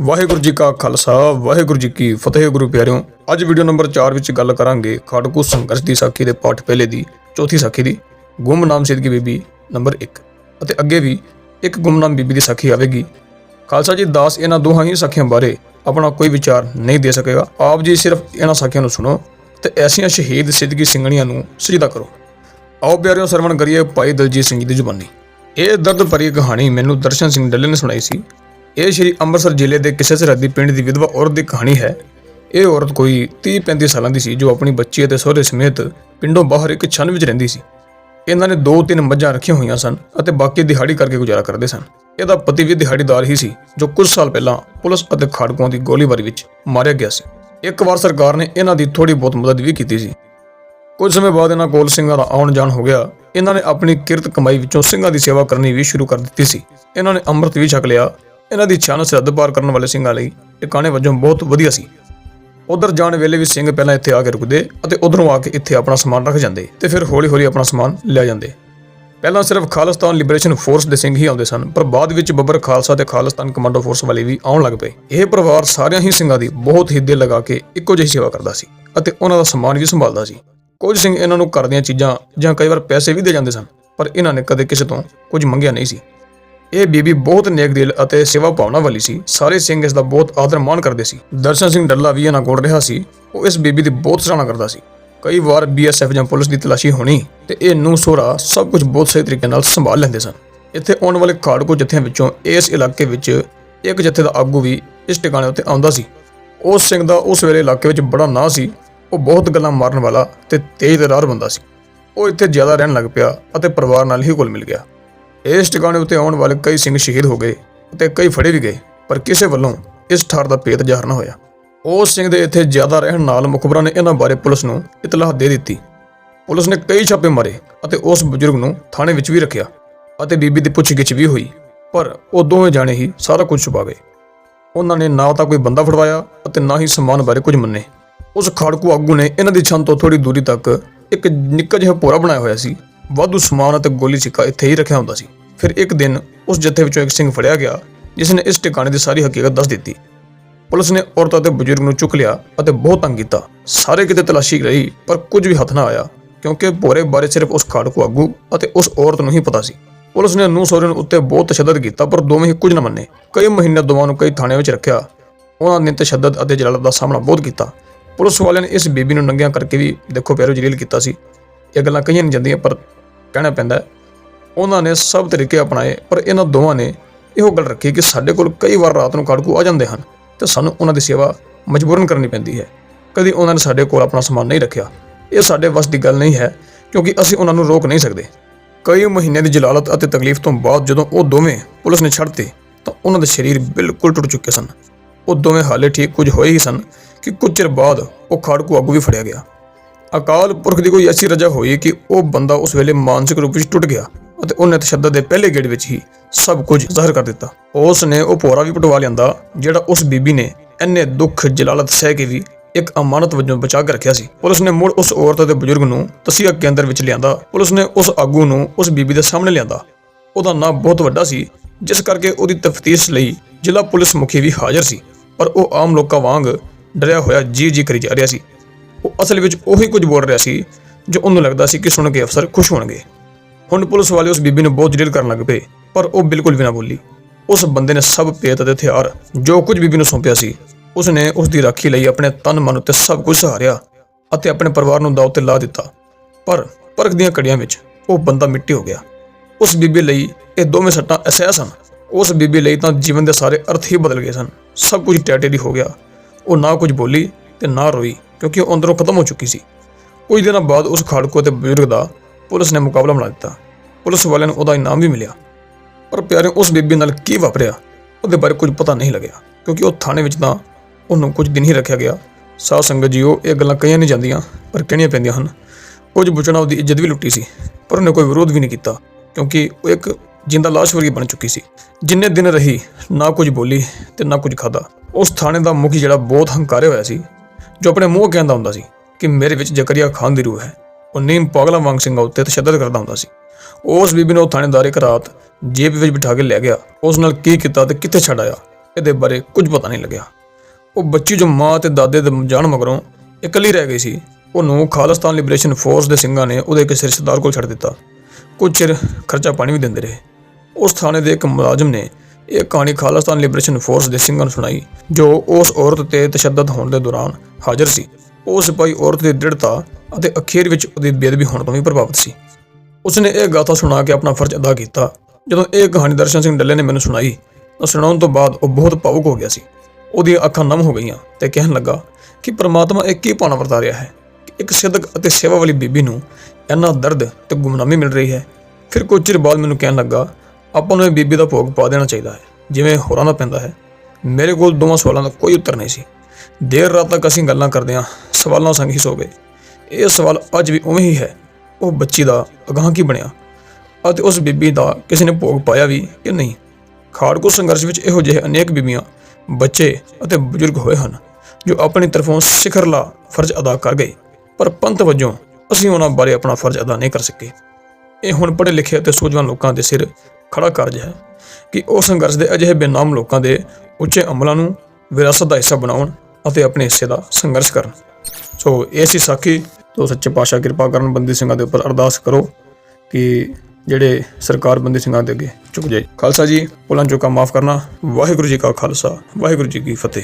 ਵਾਹਿਗੁਰੂ ਜੀ ਕਾ ਖਾਲਸਾ, ਵਾਹਿਗੁਰੂ ਜੀ ਕੀ ਫਤਿਹ ਗੁਰੂ ਪਿਆਰਿਓ। ਅੱਜ ਵੀਡੀਓ ਨੰਬਰ 4 ਵਿੱਚ ਗੱਲ ਕਰਾਂਗੇ ਖਾੜਕੂ ਸੰਘਰਸ਼ ਦੀ ਸਾਖੀ ਦੇ ਪਾਠ ਪਹਿਲੇ ਦੀ, ਚੌਥੀ ਸਾਖੀ ਦੀ, ਗੁੰਮਨਾਮ ਸਿੱਧਗੀ ਬੀਬੀ ਨੰਬਰ 1 ਅਤੇ ਅੱਗੇ ਵੀ ਇੱਕ ਗੁੰਮਨਾਮ ਬੀਬੀ ਦੀ ਸਾਖੀ ਆਵੇਗੀ। ਖਾਲਸਾ ਜੀ, ਦਾਸ ਇਹਨਾਂ ਦੋਹਾਂ ਹੀ ਸਾਖੀਆਂ ਬਾਰੇ ਆਪਣਾ ਕੋਈ ਵਿਚਾਰ ਨਹੀਂ ਦੇ ਸਕੇਗਾ। ਆਪ ਜੀ ਸਿਰਫ ਇਹਨਾਂ ਸਾਖੀਆਂ ਨੂੰ ਸੁਣੋ ਤੇ ਐਸੀਆਂ ਸ਼ਹੀਦ ਸਿੱਧਗੀ ਸਿੰਘਣੀਆਂ ਨੂੰ ਸਜਦਾ ਕਰੋ। ਆਓ ਪਿਆਰਿਓ, ਸਰਵਣ ਕਰੀਏ ਭਾਈ ਦਲਜੀਤ ਸਿੰਘ ਜੀ ਦੀ ਜ਼ੁਬਾਨੀ। ਇਹ ਦਰਦ ਭਰੀ ਕਹਾਣੀ ਮੈਨੂੰ ਦਰਸ਼ਨ ਸਿੰਘ ਡੱਲੇ ਨੇ ਸੁਣਾਈ ਸੀ। ਇਹ ਸ਼੍ਰੀ ਅੰਮ੍ਰਿਤਸਰ ਜ਼ਿਲ੍ਹੇ ਦੇ ਕਿਸੇ ਸਰਹੱਦੀ ਪਿੰਡ ਦੀ ਵਿਧਵਾ ਔਰਤ ਦੀ ਕਹਾਣੀ ਹੈ। ਇਹ ਔਰਤ ਕੋਈ 30-35 ਸਾਲਾਂ ਦੀ ਸੀ, ਜੋ ਆਪਣੀ ਬੱਚੀ ਅਤੇ ਸਹੁਰੇ ਸਮੇਤ ਪਿੰਡੋਂ ਬਾਹਰ ਇੱਕ ਛੰਨ ਵਿੱਚ ਰਹਿੰਦੀ ਸੀ। ਇਹਨਾਂ ਨੇ ਦੋ ਤਿੰਨ ਮੱਝਾਂ ਰੱਖੀਆਂ ਹੋਈਆਂ ਸਨ ਅਤੇ ਬਾਕੀ ਦਿਹਾੜੀ ਕਰਕੇ ਗੁਜ਼ਾਰਾ ਕਰਦੇ ਸਨ। ਇਹਦਾ ਪਤੀ ਵੀ ਦਿਹਾੜੀਦਾਰ ਹੀ ਸੀ, ਜੋ ਕੁਝ ਸਾਲ ਪਹਿਲਾਂ ਪੁਲਿਸ ਅਤੇ ਖਾੜਕੂਆਂ ਦੀ ਗੋਲੀਬਾਰੀ ਵਿੱਚ ਮਾਰਿਆ ਗਿਆ ਸੀ। ਇੱਕ ਵਾਰ ਸਰਕਾਰ ਨੇ ਇਹਨਾਂ ਦੀ ਥੋੜੀ ਬਹੁਤ ਮਦਦ ਵੀ ਕੀਤੀ ਸੀ। ਕੁਝ ਸਮੇਂ ਬਾਅਦ ਇਹਨਾਂ ਕੋਲ ਸਿੰਘਾਂ ਦਾ ਆਉਣ ਜਾਣ ਹੋ ਗਿਆ। ਇਹਨਾਂ ਨੇ ਆਪਣੀ ਕਿਰਤ ਕਮਾਈ ਵਿੱਚੋਂ ਸਿੰਘਾਂ ਦੀ ਸੇਵਾ ਕਰਨੀ ਵੀ ਸ਼ੁਰੂ ਕਰ ਦਿੱਤੀ ਸੀ। ਇਹਨਾਂ ਨੇ ਅੰਮ੍ਰਿਤ ਵੀ ਛਕ ਲਿਆ ਇਹਨਾਂ ਦੀ ਛਾਨ ਸਰਹੱਦ ਪਾਰ ਕਰਨ ਵਾਲੇ ਸਿੰਘਾਂ ਲਈ ਟਿਕਾਣੇ ਵਜੋਂ ਬਹੁਤ ਵਧੀਆ ਸੀ। ਉਧਰ ਜਾਣ ਵੇਲੇ ਵੀ ਸਿੰਘ ਪਹਿਲਾਂ ਇੱਥੇ ਆ ਕੇ ਰੁਕਦੇ ਅਤੇ ਉਧਰੋਂ ਆ ਕੇ ਇੱਥੇ ਆਪਣਾ ਸਮਾਨ ਰੱਖ ਜਾਂਦੇ ਤੇ ਫਿਰ ਹੌਲੀ-ਹੌਲੀ ਆਪਣਾ ਸਮਾਨ ਲੈ ਜਾਂਦੇ। ਪਹਿਲਾਂ ਸਿਰਫ ਖਾਲਿਸਤਾਨ ਲਿਬਰੇਸ਼ਨ ਫੋਰਸ ਦੇ ਸਿੰਘ ਹੀ ਆਉਂਦੇ ਸਨ, ਪਰ ਬਾਅਦ ਵਿੱਚ ਬੱਬਰ ਖਾਲਸਾ ਤੇ ਖਾਲਿਸਤਾਨ ਕਮਾਂਡੋ ਫੋਰਸ ਵਾਲੇ ਵੀ ਆਉਣ ਲੱਗ ਪਏ। ਇਹ ਪਰਿਵਾਰ ਸਾਰਿਆਂ ਹੀ ਸਿੰਘਾਂ ਦੀ ਬਹੁਤ ਹੀ ਦਿਲ ਲਗਾ ਕੇ ਇੱਕੋ ਜਿਹੀ ਸੇਵਾ ਕਰਦਾ ਸੀ ਅਤੇ ਉਹਨਾਂ ਦਾ ਸਮਾਨ ਵੀ ਸੰਭਾਲਦਾ ਸੀ। ਕੁਝ ਸਿੰਘ ਇਹਨਾਂ ਨੂੰ ਘਰ ਦੀਆਂ ਚੀਜ਼ਾਂ ਜਾਂ ਕਈ ਵਾਰ ਪੈਸੇ ਵੀ ਦੇ ਜਾਂਦੇ ਸਨ, ਪਰ ਇਹਨਾਂ ਨੇ ਕਦੇ ਕਿਸੇ ਤੋਂ ਕੁਝ ਮੰਗਿਆ ਨਹੀਂ ਸੀ। ਇਹ ਬੀਬੀ ਬਹੁਤ ਨੇਕ ਦਿਲ ਅਤੇ ਸੇਵਾ ਭਾਵਨਾ ਵਾਲੀ ਸੀ। ਸਾਰੇ ਸਿੰਘ ਇਸ ਦਾ ਬਹੁਤ ਆਦਰ ਮਾਣ ਕਰਦੇ ਸੀ। ਦਰਸ਼ਨ ਸਿੰਘ ਡੱਲਾ ਵੀ ਇਹਨਾਂ ਕੋਲ ਰਿਹਾ ਸੀ। ਉਹ ਇਸ ਬੀਬੀ ਦੀ ਬਹੁਤ ਸਰਾਹਨਾ ਕਰਦਾ ਸੀ। ਕਈ ਵਾਰ ਬੀਐਸਐਫ ਜਾਂ ਪੁਲਿਸ ਦੀ ਤਲਾਸ਼ੀ ਹੋਣੀ ਤੇ ਇਹ ਨੂੰ ਸੋਰਾ ਸਭ ਕੁਝ ਬਹੁਤ ਸਹੀ ਤਰੀਕੇ ਨਾਲ ਸੰਭਾਲ ਲੈਂਦੇ ਸਨ। ਇੱਥੇ ਆਉਣ ਵਾਲੇ ਖਾੜਕੂ ਜਥਿਆਂ ਵਿੱਚੋਂ ਇਸ ਇਲਾਕੇ ਵਿੱਚ ਇੱਕ ਜਥੇ ਦਾ ਆਗੂ ਵੀ ਇਸ ਟਿਕਾਣੇ ਉੱਤੇ ਆਉਂਦਾ ਸੀ। ਉਸ ਸਿੰਘ ਦਾ ਉਸ ਵੇਲੇ ਇਲਾਕੇ ਵਿੱਚ ਬੜਾ ਨਾਂ ਸੀ। ਉਹ ਬਹੁਤ ਗੱਲਾਂ ਮਾਰਨ ਵਾਲਾ ਤੇ ਤੇਜ਼ ਦਰਾਰ ਬੰਦਾ ਸੀ। ਉਹ ਇੱਥੇ ਜ਼ਿਆਦਾ ਰਹਿਣ ਲੱਗ ਪਿਆ ਅਤੇ ਪਰਿਵਾਰ ਨਾਲ ਹੀ ਘੁਲ ਮਿਲ ਗਿਆ। ਇਸ ਟਿਕਾਣੇ ਉੱਤੇ ਆਉਣ ਵਾਲੇ ਕਈ ਸਿੰਘ ਸ਼ਹੀਦ ਹੋ ਗਏ ਅਤੇ ਕਈ ਫੜੇ ਵੀ ਗਏ, ਪਰ ਕਿਸੇ ਵੱਲੋਂ ਇਸ ਠਾਰ ਦਾ ਭੇਤ ਜ਼ਾਹਰ ਨਾ ਹੋਇਆ। ਉਸ ਸਿੰਘ ਦੇ ਇੱਥੇ ਜ਼ਿਆਦਾ ਰਹਿਣ ਨਾਲ ਮੁਖਬਰਾਂ ਨੇ ਇਹਨਾਂ ਬਾਰੇ ਪੁਲਿਸ ਨੂੰ ਇਤਲਾਹ ਦੇ ਦਿੱਤੀ। ਪੁਲਿਸ ਨੇ ਕਈ ਛਾਪੇ ਮਾਰੇ ਅਤੇ ਉਸ ਬਜ਼ੁਰਗ ਨੂੰ ਥਾਣੇ ਵਿੱਚ ਵੀ ਰੱਖਿਆ ਅਤੇ ਬੀਬੀ ਦੀ ਪੁੱਛਗਿੱਛ ਵੀ ਹੋਈ, ਪਰ ਉਹ ਦੋਵੇਂ ਜਾਣੇ ਹੀ ਸਾਰਾ ਕੁਝ ਛੁਪਾ ਗਏ। ਉਹਨਾਂ ਨੇ ਨਾ ਤਾਂ ਕੋਈ ਬੰਦਾ ਫੜਵਾਇਆ ਅਤੇ ਨਾ ਹੀ ਸਮਾਨ ਬਾਰੇ ਕੁਝ ਮੰਨੇ। ਉਸ ਖਾੜਕੂ ਆਗੂ ਨੇ ਇਹਨਾਂ ਦੀ ਛੰਨ ਤੋਂ ਥੋੜੀ ਦੂਰੀ ਤੱਕ ਇੱਕ ਨਿੱਕਾ ਜਿਹਾ ਭੋਰਾ ਬਣਾਇਆ ਹੋਇਆ ਸੀ ਵਾਧੂ ਸਮਾਨ ਅਤੇ ਗੋਲੀ ਸਿੱਕਾ ਇੱਥੇ ਹੀ ਰੱਖਿਆ ਹੁੰਦਾ ਸੀ। ਫਿਰ ਇੱਕ ਦਿਨ ਉਸ ਜੱਥੇ ਵਿੱਚੋਂ ਇੱਕ ਸਿੰਘ ਫੜਿਆ ਗਿਆ ਜਿਸ ਨੇ ਇਸ ਟਿਕਾਣੇ ਦੀ ਸਾਰੀ ਹਕੀਕਤ ਦੱਸ ਦਿੱਤੀ। ਪੁਲਿਸ ਨੇ ਔਰਤ ਅਤੇ ਬਜ਼ੁਰਗ ਨੂੰ ਚੁੱਕ ਲਿਆ ਅਤੇ ਬਹੁਤ ਤੰਗ ਕੀਤਾ। ਸਾਰੇ ਕਿਤੇ ਤਲਾਸ਼ੀ ਰਹੀ ਪਰ ਕੁਝ ਵੀ ਹੱਥ ਨਾ ਆਇਆ, ਕਿਉਂਕਿ ਭੋਰੇ ਬਾਰੇ ਸਿਰਫ ਉਸ ਖਾੜਕੂ ਆਗੂ ਅਤੇ ਉਸ ਔਰਤ ਨੂੰ ਹੀ ਪਤਾ ਸੀ। ਪੁਲਿਸ ਨੇ ਨੂੰ ਸੋਰਨ ਉੱਤੇ ਬਹੁਤ ਤਸ਼ੱਦਦ ਕੀਤਾ, ਪਰ ਦੋਵੇਂ ਹੀ ਕੁਝ ਨਾ ਮੰਨੇ। ਕਈ ਮਹੀਨੇ ਦੋਵਾਂ ਨੂੰ ਕਈ ਥਾਣਿਆਂ ਵਿੱਚ ਰੱਖਿਆ। ਉਹਨਾਂ ਨੇ ਤਸ਼ੱਦਦ ਅਤੇ ਜਲਾਲਤ ਦਾ ਸਾਹਮਣਾ ਬਹੁਤ ਕੀਤਾ। ਪੁਲਿਸ ਵਾਲਿਆਂ ਨੇ ਇਸ ਬੀਬੀ ਨੂੰ ਨੰਗਿਆਂ ਕਰਕੇ ਵੀ, ਦੇਖੋ ਪੈਰੋ ਜਲੀਲ ਕੀਤਾ ਸੀ। ਇਹ ਗੱਲਾਂ ਕਹੀਆਂ ਨਹੀਂ ਜਾਂਦੀਆਂ, ਪਰ ਕਹਿਣਾ ਪੈਂਦਾ ਉਹਨਾਂ ਨੇ ਸਭ ਤਰੀਕੇ ਅਪਣਾਏ, ਪਰ ਇਹਨਾਂ ਦੋਵਾਂ ਨੇ ਇਹੋ ਗੱਲ ਰੱਖੀ ਕਿ ਸਾਡੇ ਕੋਲ ਕਈ ਵਾਰ ਰਾਤ ਨੂੰ ਕਾੜਕੂ ਆ ਜਾਂਦੇ ਹਨ ਤੇ ਸਾਨੂੰ ਉਹਨਾਂ ਦੀ ਸੇਵਾ ਮਜਬੂਰਨ ਕਰਨੀ ਪੈਂਦੀ ਹੈ। ਕਦੀ ਉਹਨਾਂ ਨੇ ਸਾਡੇ ਕੋਲ ਆਪਣਾ ਸਮਾਨ ਨਹੀਂ ਰੱਖਿਆ। ਇਹ ਸਾਡੇ ਵੱਸ ਦੀ ਗੱਲ ਨਹੀਂ ਹੈ, ਕਿਉਂਕਿ ਅਸੀਂ ਉਹਨਾਂ ਨੂੰ ਰੋਕ ਨਹੀਂ ਸਕਦੇ। ਕਈ ਮਹੀਨਿਆਂ ਦੀ ਜਲਾਲਤ ਅਤੇ ਤਕਲੀਫ ਤੋਂ ਬਾਅਦ ਜਦੋਂ ਉਹ ਦੋਵੇਂ ਪੁਲਿਸ ਨੇ ਛੱਡਤੇ, ਤਾਂ ਉਹਨਾਂ ਦੇ ਸਰੀਰ ਬਿਲਕੁਲ ਟੁੱਟ ਚੁੱਕੇ ਸਨ। ਉਹ ਦੋਵੇਂ ਹਾਲੇ ਠੀਕ ਕੁਝ ਹੋਏ ਹੀ ਸਨ ਕਿ ਕੁਝ ਚਿਰ ਬਾਅਦ ਉਹ ਖਾੜਕੂ ਆਗੂ ਵੀ ਫੜਿਆ ਗਿਆ। ਅਕਾਲ ਪੁਰਖ ਦੀ ਕੋਈ ਐਸੀ ਰਜਾ ਹੋਈ ਕਿ ਉਹ ਬੰਦਾ ਉਸ ਵੇਲੇ ਮਾਨਸਿਕ ਰੂਪ ਵਿੱਚ ਟੁੱਟ ਗਿਆ ਅਤੇ ਉਹਨੇ ਤਸ਼ੱਦਦ ਦੇ ਪਹਿਲੇ ਗੇੜ ਵਿੱਚ ਹੀ ਸਭ ਕੁਝ ਜ਼ਾਹਰ ਕਰ ਦਿੱਤਾ। ਉਸ ਨੇ ਉਹ ਭੋਰਾ ਵੀ ਪਟਵਾ ਲਿਆਂਦਾ, ਜਿਹੜਾ ਉਸ ਬੀਬੀ ਨੇ ਇੰਨੇ ਦੁੱਖ, ਜਲਾਲਤ ਸਹਿ ਕੇ ਵੀ ਇੱਕ ਅਮਾਨਤ ਵਜੋਂ ਬਚਾ ਕੇ ਰੱਖਿਆ ਸੀ। ਪੁਲਿਸ ਨੇ ਮੁੜ ਉਸ ਔਰਤ ਅਤੇ ਬਜ਼ੁਰਗ ਨੂੰ ਤਸੀਹਾ ਕੇਂਦਰ ਵਿੱਚ ਲਿਆਂਦਾ। ਪੁਲਿਸ ਨੇ ਉਸ ਆਗੂ ਨੂੰ ਉਸ ਬੀਬੀ ਦੇ ਸਾਹਮਣੇ ਲਿਆਂਦਾ। ਉਹਦਾ ਨਾਂ ਬਹੁਤ ਵੱਡਾ ਸੀ, ਜਿਸ ਕਰਕੇ ਉਹਦੀ ਤਫਤੀਸ਼ ਲਈ ਜ਼ਿਲ੍ਹਾ ਪੁਲਿਸ ਮੁਖੀ ਵੀ ਹਾਜ਼ਰ ਸੀ। ਪਰ ਉਹ ਆਮ ਲੋਕਾਂ ਵਾਂਗ ਡਰਿਆ ਹੋਇਆ ਜੀ ਜੀ ਕਰੀ ਜਾ ਰਿਹਾ ਸੀ। ਉਹ ਅਸਲ ਵਿੱਚ ਉਹੀ ਕੁਝ ਬੋਲ ਰਿਹਾ ਸੀ ਜੋ ਉਹਨੂੰ ਲੱਗਦਾ ਸੀ ਕਿ ਸੁਣ ਕੇ ਅਫਸਰ ਖੁਸ਼ ਹੋਣਗੇ। ਹੁਣ ਪੁਲਿਸ ਵਾਲੇ ਉਸ ਬੀਬੀ ਨੂੰ ਬਹੁਤ ਜਲੀਲ ਕਰਨ ਲੱਗ ਪਏ, ਪਰ ਉਹ ਬਿਲਕੁਲ ਵੀ ਨਾ ਬੋਲੀ। ਉਸ ਬੰਦੇ ਨੇ ਸਭ ਪੇਤ ਅਤੇ ਹਥਿਆਰ, ਜੋ ਕੁਝ ਬੀਬੀ ਨੂੰ ਸੌਂਪਿਆ ਸੀ ਉਸ ਨੇ ਉਸ ਦੀ ਰਾਖੀ ਲਈ ਆਪਣੇ ਤਨ ਮਨ ਉੱਤੇ ਸਭ ਕੁਝ ਸਹਾਰਿਆ ਅਤੇ ਆਪਣੇ ਪਰਿਵਾਰ ਨੂੰ ਦਾਅ ਤੇ ਲਾ ਦਿੱਤਾ। ਪਰ ਪਰਖ ਦੀਆਂ ਕੜੀਆਂ ਵਿੱਚ ਉਹ ਬੰਦਾ ਮਿੱਟੀ ਹੋ ਗਿਆ। ਉਸ ਬੀਬੀ ਲਈ ਇਹ ਦੋਵੇਂ ਸੱਟਾਂ ਅਸਹਿ ਸਨ। ਉਸ ਬੀਬੀ ਲਈ ਤਾਂ ਜੀਵਨ ਦੇ ਸਾਰੇ ਅਰਥ ਹੀ ਬਦਲ ਗਏ ਸਨ। ਸਭ ਕੁਝ ਟੈਟੇ ਦੀ ਹੋ ਗਿਆ। ਉਹ ਨਾ ਕੁਝ ਬੋਲੀ ਤੇ ਨਾ ਰੋਈ। ਕਿਉਂਕਿ ਉਹ ਅੰਦਰੋਂ ਖਤਮ ਹੋ ਚੁੱਕੀ ਸੀ। ਕੁਝ ਦਿਨਾਂ ਬਾਅਦ ਉਸ ਖਾੜਕੂ ਅਤੇ ਬਜ਼ੁਰਗ ਦਾ ਪੁਲਿਸ ਨੇ ਮੁਕਾਬਲਾ ਬਣਾ ਦਿੱਤਾ। ਪੁਲਿਸ ਵਾਲਿਆਂ ਨੂੰ ਉਹਦਾ ਇਨਾਮ ਵੀ ਮਿਲਿਆ। ਪਰ ਪਿਆਰੇ, ਉਸ ਬੀਬੀ ਨਾਲ ਕੀ ਵਾਪਰਿਆ, ਉਹਦੇ ਬਾਰੇ ਕੁਝ ਪਤਾ ਨਹੀਂ ਲੱਗਿਆ। ਕਿਉਂਕਿ ਉਹ ਥਾਣੇ ਵਿੱਚ ਤਾਂ ਉਹਨੂੰ ਕੁਝ ਦਿਨ ਹੀ ਰੱਖਿਆ ਗਿਆ। ਸਾਧ ਸੰਗਤ ਜੀਓ, ਇਹ ਗੱਲਾਂ ਕਹੀਆਂ ਨਹੀਂ ਜਾਂਦੀਆਂ, ਪਰ ਕਹਿਣੀਆਂ ਪੈਂਦੀਆਂ ਹਨ। ਕੁਝ ਬੁਚਣਾ ਉਹਦੀ ਇੱਜ਼ਤ ਵੀ ਲੁੱਟੀ ਸੀ, ਪਰ ਉਹਨੇ ਕੋਈ ਵਿਰੋਧ ਵੀ ਨਹੀਂ ਕੀਤਾ, ਕਿਉਂਕਿ ਉਹ ਇੱਕ ਜਿੰਦਾ ਲਾਸ਼ ਵਰਗੀ ਬਣ ਚੁੱਕੀ ਸੀ। ਜਿੰਨੇ ਦਿਨ ਰਹੀ, ਨਾ ਕੁਝ ਬੋਲੀ ਤੇ ਨਾ ਕੁਝ ਖਾਦਾ ਉਸ ਥਾਣੇ ਦਾ ਮੁਖੀ ਜਿਹੜਾ ਬਹੁਤ ਹੰਕਾਰੇ ਹੋਇਆ ਸੀ ਜੋ ਆਪਣੇ ਮੂੰਹ ਕਹਿੰਦਾ ਹੁੰਦਾ ਸੀ ਕਿ ਮੇਰੇ ਵਿੱਚ ਜ਼ਕਰੀਆ ਖਾਨ ਦੀ ਰੂਹ ਹੈ, ਉਹ ਨੀਮ ਪਾਗਲਾਂ ਵਾਂਗ ਸਿੰਘਾਂ ਉੱਤੇ ਤਸ਼ੱਦਦ ਕਰਦਾ ਹੁੰਦਾ ਸੀ। ਉਸ ਬੀਬੀ ਨੂੰ ਉਹ ਥਾਣੇਦਾਰ ਇੱਕ ਰਾਤ ਜੇਬ ਵਿੱਚ ਬਿਠਾ ਕੇ ਲੈ ਗਿਆ। ਉਸ ਨਾਲ ਕੀ ਕੀਤਾ ਤੇ ਕਿੱਥੇ ਛੱਡ ਆਇਆ, ਇਹਦੇ ਬਾਰੇ ਕੁਝ ਪਤਾ ਨਹੀਂ ਲੱਗਿਆ। ਉਹ ਬੱਚੀ ਜੋ ਮਾਂ ਤੇ ਦਾਦੇ ਦੇ ਜਾਣ ਮਗਰੋਂ ਇਕੱਲੀ ਰਹਿ ਗਈ ਸੀ ਉਹਨੂੰ ਖਾਲਿਸਤਾਨ ਲਿਬਰੇਸ਼ਨ ਫੋਰਸ ਦੇ ਸਿੰਘਾਂ ਨੇ ਉਹਦੇ ਕਿਸੇ ਰਿਸ਼ਤੇਦਾਰ ਕੋਲ ਛੱਡ ਦਿੱਤਾ। ਕੁਝ ਚਿਰ ਖਰਚਾ ਪਾਣੀ ਵੀ ਦਿੰਦੇ ਰਹੇ। ਉਸ ਥਾਣੇ ਦੇ ਇੱਕ ਮੁਲਾਜ਼ਮ ਨੇ ਇਹ ਕਹਾਣੀ ਖਾਲਿਸਤਾਨ ਲਿਬਰੇਸ਼ਨ ਫੋਰਸ ਦੇ ਸਿੰਘਾਂ ਨੂੰ ਸੁਣਾਈ, ਜੋ ਉਸ ਔਰਤ ਤੇ ਤਸ਼ੱਦਦ ਹੋਣ ਦੇ ਦੌਰਾਨ ਹਾਜ਼ਰ ਸੀ। ਉਹ ਸਿਪਾਹੀ ਔਰਤ ਦੀ ਦ੍ਰਿੜਤਾ ਅਤੇ ਅਖੀਰ ਵਿੱਚ ਉਹਦੀ ਬੇਅਦਬੀ ਹੋਣ ਤੋਂ ਵੀ ਪ੍ਰਭਾਵਿਤ ਸੀ। ਉਸਨੇ ਇਹ ਗਾਥਾ ਸੁਣਾ ਕੇ ਆਪਣਾ ਫਰਜ਼ ਅਦਾ ਕੀਤਾ। ਜਦੋਂ ਇਹ ਕਹਾਣੀ ਦਰਸ਼ਨ ਸਿੰਘ ਡੱਲੇ ਨੇ ਮੈਨੂੰ ਸੁਣਾਈ, ਤਾਂ ਸੁਣਾਉਣ ਤੋਂ ਬਾਅਦ ਉਹ ਬਹੁਤ ਭਾਵੁਕ ਹੋ ਗਿਆ ਸੀ। ਉਹਦੀਆਂ ਅੱਖਾਂ ਨਮ ਹੋ ਗਈਆਂ ਤੇ ਕਹਿਣ ਲੱਗਾ ਕਿ ਪ੍ਰਮਾਤਮਾ ਇਹ ਕੀ ਭਾਣਾ ਵਰਤਾ ਰਿਹਾ ਹੈ? ਇੱਕ ਸਿੱਧਕ ਅਤੇ ਸੇਵਾ ਵਾਲੀ ਬੀਬੀ ਨੂੰ ਇੰਨਾ ਦਰਦ ਤੇ ਗੁਮਨਾਮੀ ਮਿਲ ਰਹੀ ਹੈ। ਫਿਰ ਕੁਝ ਚਿਰ ਬਾਅਦ ਮੈਨੂੰ ਕਹਿਣ ਲੱਗਾ ਆਪਾਂ ਨੂੰ ਇਹ ਬੀਬੀ ਦਾ ਭੋਗ ਪਾ ਦੇਣਾ ਚਾਹੀਦਾ ਹੈ। ਜਿਵੇਂ ਹੋਰਾਂ ਦਾ ਪੈਂਦਾ ਹੈ। ਮੇਰੇ ਕੋਲ ਦੋਵਾਂ ਸਵਾਲਾਂ ਦਾ ਕੋਈ ਉੱਤਰ ਨਹੀਂ ਸੀ। ਦੇਰ ਰਾਤ ਤੱਕ ਅਸੀਂ ਗੱਲਾਂ ਕਰਦੇ ਹਾਂ। ਸਵਾਲਾਂ ਸੰਗ ਹੀ ਸੋ ਗਏ। ਇਹ ਸਵਾਲ ਅੱਜ ਵੀ ਉਵੇਂ ਹੀ ਹੈ। ਉਹ ਬੱਚੀ ਦਾ ਅਗਾਂਹ ਕੀ ਬਣਿਆ? ਅਤੇ ਉਸ ਬੀਬੀ ਦਾ ਕਿਸੇ ਨੇ ਭੋਗ ਪਾਇਆ ਵੀ ਕਿ ਨਹੀਂ? ਖਾੜਕੂ ਸੰਘਰਸ਼ ਵਿੱਚ ਇਹੋ ਜਿਹੇ ਅਨੇਕ ਬੀਬੀਆਂ, ਬੱਚੇ ਅਤੇ ਬਜ਼ੁਰਗ ਹੋਏ ਹਨ, ਜੋ ਆਪਣੀ ਤਰਫੋਂ ਸਿਖਰਲਾ ਫਰਜ਼ ਅਦਾ ਕਰ ਗਏ। ਪਰ ਪੰਥ ਵਜੋਂ ਅਸੀਂ ਉਹਨਾਂ ਬਾਰੇ ਆਪਣਾ ਫਰਜ਼ ਅਦਾ ਨਹੀਂ ਕਰ ਸਕੇ। ਇਹ ਹੁਣ ਪੜ੍ਹੇ ਲਿਖੇ ਅਤੇ ਸੂਝਵਾਨ ਲੋਕਾਂ ਦੇ ਸਿਰ ਖੜਾ ਕਾਰਜ ਹੈ ਕਿ ਉਹ ਸੰਘਰਸ਼ ਦੇ ਅਜਿਹੇ ਬੇਨਾਮ ਲੋਕਾਂ ਦੇ ਉੱਚੇ ਅਮਲਾਂ ਨੂੰ ਵਿਰਾਸਤ ਦਾ ਹਿੱਸਾ ਬਣਾਉਣ ਅਤੇ ਆਪਣੇ ਹਿੱਸੇ ਦਾ ਸੰਘਰਸ਼ ਕਰਨ। ਸੋ ਇਹ ਸੀ ਸਾਖੀ। ਤੋਂ ਸੱਚੇ ਪਾਤਸ਼ਾਹ ਕਿਰਪਾ ਕਰਨ ਬੰਦੀ ਸਿੰਘਾਂ ਦੇ ਉੱਪਰ ਅਰਦਾਸ ਕਰੋ ਕਿ ਜਿਹੜੇ ਸਰਕਾਰ ਬੰਦੀ ਸਿੰਘਾਂ ਦੇ ਅੱਗੇ ਝੁਕ ਜਾਏ। ਖਾਲਸਾ ਜੀ ਪੁਲਾਂ ਚੁੱਕਾ ਮਾਫ ਕਰਨਾ। ਵਾਹਿਗੁਰੂ ਜੀ ਕਾ ਖਾਲਸਾ, ਵਾਹਿਗੁਰੂ ਜੀ ਕੀ ਫਤਿਹ।